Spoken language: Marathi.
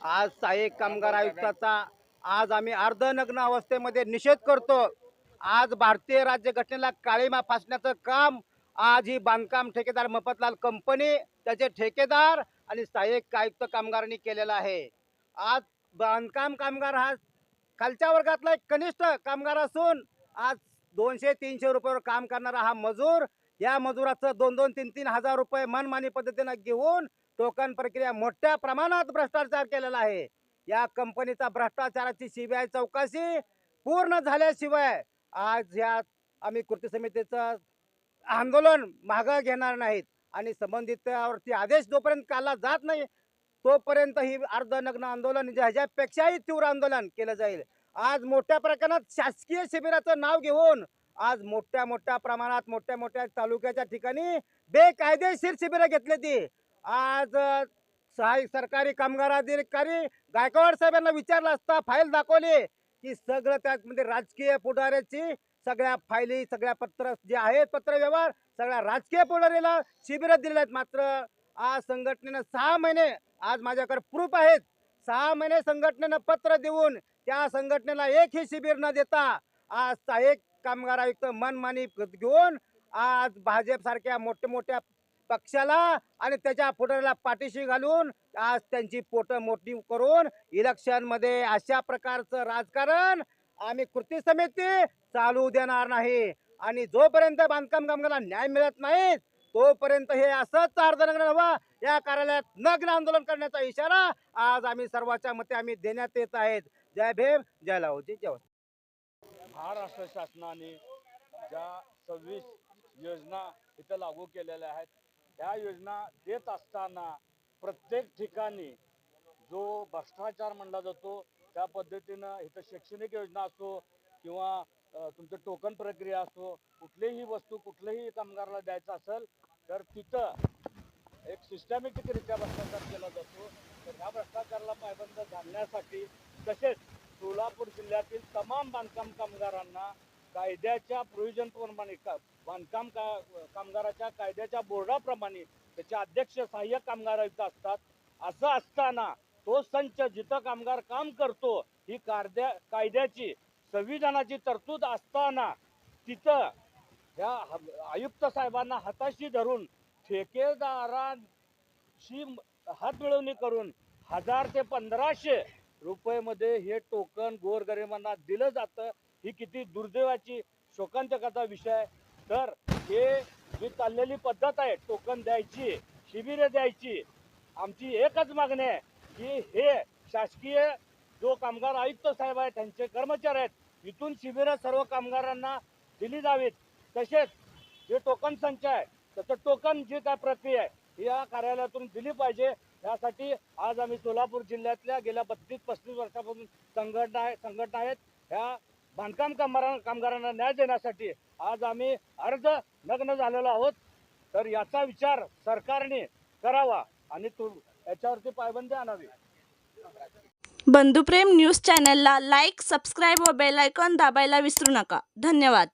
आज सहाय्यक कामगार आयुक्ताचा आज आम्ही अर्धनग्न अवस्थेमध्ये निषेध करतो. आज भारतीय राज्यघटनेला काळीमा फासण्याचं काम आज ही बांधकाम ठेकेदार मफतलाल कंपनी त्याचे ठेकेदार आणि सहाय्यक आयुक्त कामगारांनी केलेला आहे. आज बांधकाम कामगार हा खालच्या वर्गातला एक कनिष्ठ कामगार असून आज दोनशे तीनशे रुपयावर काम करणारा हा मजूर या मजुराचं दोन दोन तीन तीन हजार रुपये मनमानी पद्धतीनं घेऊन टोकन प्रक्रिया मोठ्या प्रमाणात भ्रष्टाचार केलेला आहे. या कंपनीचा भ्रष्टाचाराची सीबीआय चौकशी पूर्ण झाल्याशिवाय आज या आम्ही कृती समितीचं आंदोलन मागं घेणार नाहीत. आणि संबंधितावरती आदेश जोपर्यंत काढला जात नाही तोपर्यंत ही अर्धनग्न आंदोलन म्हणजे ह्याच्यापेक्षाही तीव्र आंदोलन केलं जाईल. आज मोठ्या प्रमाणात शासकीय शिबिराचं नाव घेऊन आज मोठ्या मोठ्या प्रमाणात मोठ्या मोठ्या तालुक्याच्या ठिकाणी बेकायदेशीर शिबिरं घेतली ती. आज अ, सहाय्यक सरकारी कामगार अधिकारी गायकवाड साहेबांना विचारलं असता फाईल दाखवली की सगळं त्यामध्ये म्हणजे राजकीय पुढाऱ्याची सगळ्या फायली सगळ्या पत्र जे आहेत पत्र व्यवहार सगळ्या राजकीय पुढारीला शिबिरं दिलेले आहेत. मात्र आज संघटनेनं सहा महिने आज माझ्याकडे प्रूफ आहेत. सहा महिने संघटनेनं पत्र देऊन त्या संघटनेला एकही शिबिर न देता आज सहाय्यक कामगार आयुक्त मनमानी घेऊन आज भाजपसारख्या मोठ्या मोठ्या पक्षाला आणि त्याच्या पोटाला पाठीशी घालून आज त्यांची पोट मोठी करून इलेक्शनमध्ये अशा प्रकारचं राजकारण आम्ही कृती समिती चालू देणार नाही. आणि जोपर्यंत बांधकाम कामगारांना न्याय मिळत नाही तोपर्यंत हे असंच अर्धनग्न हवा. या कार्यालयात नग्न आंदोलन करण्याचा इशारा आज आम्ही सर्वांच्या मते आम्ही देण्यात येत आहेत. जय भीम जय लाहोजी जय महाराष्ट्र शासनाने ज्या सव्वीस योजना इथं लागू केलेल्या आहेत ह्या योजना देत असताना प्रत्येक ठिकाणी जो भ्रष्टाचार म्हणला जातो त्या पद्धतीनं इथं शैक्षणिक योजना असो किंवा तुमचं टोकन प्रक्रिया असो कुठलीही वस्तू कुठल्याही कामगाराला द्यायचं असेल तर तिथं एक सिस्टमॅटिकरित्या भ्रष्टाचार केला जातो. तर ह्या भ्रष्टाचाराला पायबंद घालण्यासाठी तसेच सोलापूर जिल्ह्यातील तमाम बांधकाम कामगारांना कायद्याच्या प्रयोजनाप्रमाणे का बांधकाम का कामगाराच्या कायद्याच्या बोर्डाप्रमाणे त्याचे अध्यक्ष सहाय्यक कामगार आयुक्त असतात. असं असताना तो संच जिथं कामगार काम करतो ही कायद्या कायद्याची संविधानाची तरतूद असताना तिथं ह्या आयुक्त साहेबांना हाताशी धरून ठेकेदारांशी हात मिळवणी करून हजार ते पंधराशे रुपयेमध्ये हे टोकन गोरगरिबांना दिलं जातं. ही किती दुर्दैवाची शोकांतकाचा विषय आहे. तर हे जी चाललेली पद्धत आहे टोकन द्यायची शिबिरे द्यायची आमची एकच मागणी आहे की हे शासकीय जो कामगार आयुक्त साहेब आहेत त्यांचे कर्मचारी आहेत इथून शिबिरं सर्व कामगारांना दिली जावीत. तसेच जे टोकन संच आहे त्याचं टोकन जी काय प्रक्रिया आहे या कार्यालयातून दिली पाहिजे. यासाठी आज आम्ही सोलापूर जिल्ह्यातल्या गेल्या बत्तीस पस्तीस वर्षापासून संघटना आहे संघटना आहेत. ह्या बांधकाम कामगारांना कामगारांना न्याय देण्यासाठी आज आम्ही अर्ज नग्न झालेलो आहोत. तर याचा विचार सरकारने करावा आणि तू याच्यावरती पायबंदी आणावी. बंधुप्रेम न्यूज चॅनलला लाईक सबस्क्राईब व बेलायकॉन दाबायला विसरू नका. धन्यवाद.